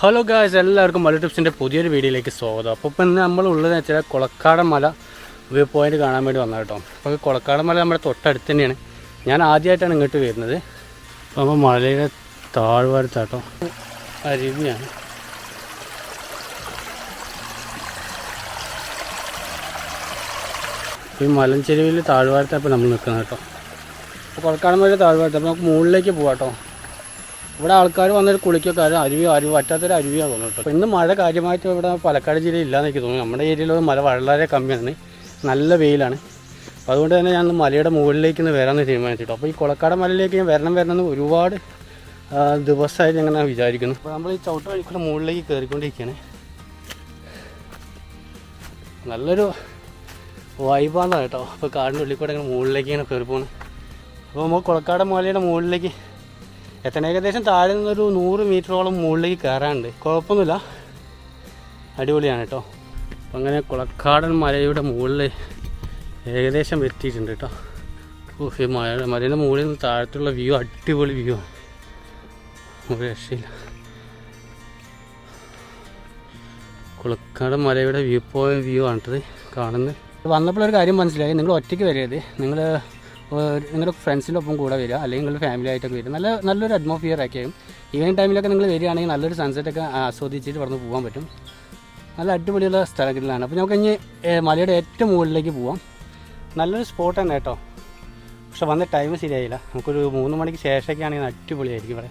Hello guys എല്ലാവർക്കും മല ടിപ്സിന്റെ പുതിയൊരു വീഡിയോയിലേക്ക് സ്വാഗതം. അപ്പോൾ ഇപ്പം ഇന്ന് നമ്മളുള്ളത് വെച്ചാൽ കൊളക്കാടൻ മല വ്യൂ പോയിന്റ് കാണാൻ വേണ്ടി വന്നത് കേട്ടോ. അപ്പോൾ ഈ മല നമ്മുടെ തൊട്ടടുത്ത് തന്നെയാണ്. ഞാൻ ആദ്യമായിട്ടാണ് ഇങ്ങോട്ട് വരുന്നത്. അപ്പോൾ മലയുടെ താഴ്വാരത്താട്ടോ അരുവിയാണ്. ഈ മലഞ്ചെരുവിൽ താഴ്വാരത്താണ് നമ്മൾ നിൽക്കുന്നത് കേട്ടോ. അപ്പോൾ കൊളക്കാടൻ മലയുടെ താഴ്വാരത്ത്. അപ്പോൾ നമുക്ക് മുകളിലേക്ക് പോകാം കേട്ടോ. ഇവിടെ ആൾക്കാർ വന്നിട്ട് കുളിക്കൊക്കെ അത് അരുവി അരുവി പറ്റാത്തൊരു അരുവിയാണ് തോന്നുന്നു ഇന്ന് മഴ കാര്യമായിട്ട് ഇവിടെ പാലക്കാട് ജില്ലയിൽ ഇല്ലാന്ന് എനിക്ക് തോന്നുന്നു. നമ്മുടെ ഏരിയയിൽ മഴ വളരെ കമ്മിയാണ്. നല്ല വെയിലാണ്. അപ്പോൾ അതുകൊണ്ട് തന്നെ ഞാൻ മലയുടെ മുകളിലേക്ക് ഇന്ന് വരാമെന്ന് തീരുമാനിച്ചിട്ടു അപ്പോൾ ഈ കൊളക്കാട് മലയിലേക്ക് ഞാൻ വരണം വരണമെന്ന് ഒരുപാട് ദിവസമായിട്ട് ഞാൻ വിചാരിക്കുന്നു. അപ്പോൾ നമ്മൾ ഈ ചവിട്ട് വഴിക്കൂടെ മുകളിലേക്ക് കയറിക്കൊണ്ടിരിക്കുകയാണ്. നല്ലൊരു വൈബാണ് കേട്ടോ. അപ്പോൾ കാടിന്റെ ഉള്ളിൽ കൂടെ ഇങ്ങനെ മുകളിലേക്ക് ഇങ്ങനെ കയറി പോകുന്നത് അപ്പോൾ നമ്മൾ കൊളക്കാട് മലയുടെ മുകളിലേക്ക് എത്തണ ഏകദേശം താഴെ നിന്നൊരു നൂറ് മീറ്ററോളം മുകളിലേക്ക് കയറാനുണ്ട്. കുഴപ്പമൊന്നുമില്ല. അടിപൊളിയാണ് കേട്ടോ. അപ്പം അങ്ങനെ കുളക്കാടൻ മലയുടെ മുകളിൽ ഏകദേശം എത്തിയിട്ടുണ്ട് കേട്ടോ. ഓ ഈ മല മലയുടെ മുകളിൽ നിന്ന് താഴത്തുള്ള വ്യൂ അടിപൊളി വ്യൂ ആണ്. ഒരു രക്ഷയില്ല. കുളക്കാട് മലയുടെ വ്യൂ പോയിന്റ് വ്യൂ ആണിട്ടത് കാണുന്നത്. വന്നപ്പോഴൊരു കാര്യം മനസ്സിലായി. നിങ്ങൾ ഒറ്റയ്ക്ക് വരരുത്. നിങ്ങൾ നിങ്ങളുടെ ഫ്രണ്ട്സിന്റെ ഒപ്പം കൂടെ വരിക അല്ലെങ്കിൽ നിങ്ങളുടെ ഫാമിലി ആയിട്ടൊക്കെ വരിക. നല്ല നല്ലൊരു അറ്റ്മോസ്ഫിയർ ഒക്കെ ആയും ഈവനിങ് ടൈമിലൊക്കെ നിങ്ങൾ വരികയാണെങ്കിൽ നല്ലൊരു സൺസെറ്റ് ഒക്കെ ആസ്വദിച്ചിട്ട് പറഞ്ഞ് പോകാൻ പറ്റും. നല്ല അടിപൊളിയുള്ള സ്ഥലങ്ങളിലാണ്. അപ്പോൾ നമുക്ക് ഇനി മലയുടെ ഏറ്റവും മുകളിലേക്ക് പോവാം. നല്ലൊരു സ്പോട്ട് തന്നെ കേട്ടോ. പക്ഷെ വന്ന ടൈം ശരിയായില്ല. നമുക്കൊരു മൂന്ന് മണിക്ക് ശേഷമൊക്കെ ആണെങ്കിൽ അടിപൊളിയായിരിക്കും ഇവിടെ.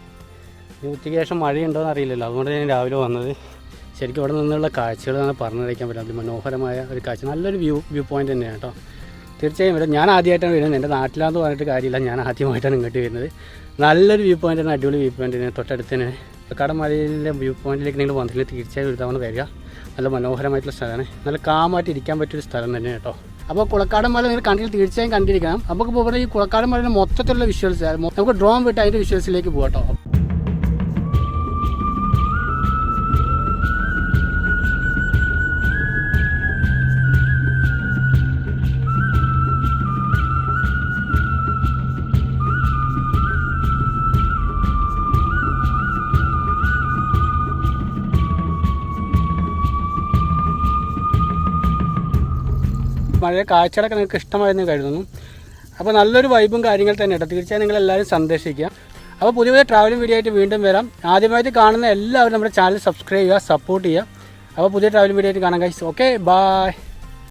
ഇനി ഉച്ചയ്ക്ക് ശേഷം മഴയുണ്ടോയെന്ന് അറിയില്ലല്ലോ. അതുകൊണ്ട് ഞാൻ രാവിലെ വന്നത്. ശരിക്കും ഇവിടെ നിന്നുള്ള കാഴ്ചകൾ പറഞ്ഞറിയിക്കാൻ പറ്റില്ല അതിമനോഹരമായ ഒരു കാഴ്ച. നല്ലൊരു വ്യൂ വ്യൂ പോയിന്റ് തന്നെയാണ് കേട്ടോ. തീർച്ചയായും വരും. ഞാൻ ആദ്യമായിട്ടാണ് വരുന്നത്. എന്റെ നാട്ടിലാന്ന് പറഞ്ഞിട്ട് കാര്യമില്ല. ഞാൻ ആദ്യമായിട്ടാണ് ഇങ്ങോട്ട് വരുന്നത്. നല്ലൊരു വ്യൂ പോയിന്റ് തന്നെ അടിപൊളി വ്യൂ തന്നെ തൊട്ടടുത്ത് തന്നെ കടമലയിലെ വ്യൂ പോയിന്റിലേക്ക് നിങ്ങൾ വന്നിട്ട് തീർച്ചയായും ഒരു തവണ വരിക. നല്ല മനോഹരമായിട്ടുള്ള സ്ഥലമാണ്. നല്ല കാമായിട്ട് ഇരിക്കാൻ പറ്റിയൊരു സ്ഥലം തന്നെ കേട്ടോ. അപ്പോൾ കുളക്കാടൻ മല നിങ്ങൾ കണ്ടിട്ട് തീർച്ചയായും കണ്ടിരിക്കണം. അപ്പോൾ ഇവിടെ ഈ കുളക്കാടൻ മലയുടെ മൊത്തത്തിലുള്ള വിഷ്വൽസ് നമുക്ക് ഡ്രോൺ വിട്ട് അതിന്റെ വിഷ്വൽസിലേക്ക് പോകാം കേട്ടോ. മഴ കാഴ്ചകളൊക്കെ നിങ്ങൾക്ക് ഇഷ്ടമായെന്ന് കരുതുന്നു. അപ്പോൾ നല്ലൊരു വൈബും കാര്യങ്ങൾ തന്നെ കേട്ടോ. തീർച്ചയായും നിങ്ങൾ എല്ലാവരും സന്ദർശിക്കുക അപ്പോൾ പുതിയ പുതിയ ട്രാവലിംഗ് വീഡിയോ ആയിട്ട് വീണ്ടും വരാം. ആദ്യമായിട്ട് കാണുന്ന എല്ലാവരും നമ്മുടെ ചാനൽ സബ്സ്ക്രൈബ് ചെയ്യുക സപ്പോർട്ട് ചെയ്യുക. അപ്പോൾ പുതിയ ട്രാവലിംഗ് വീഡിയോ ആയിട്ട് കാണാം ഗൈസ് ഓക്കെ ബായ്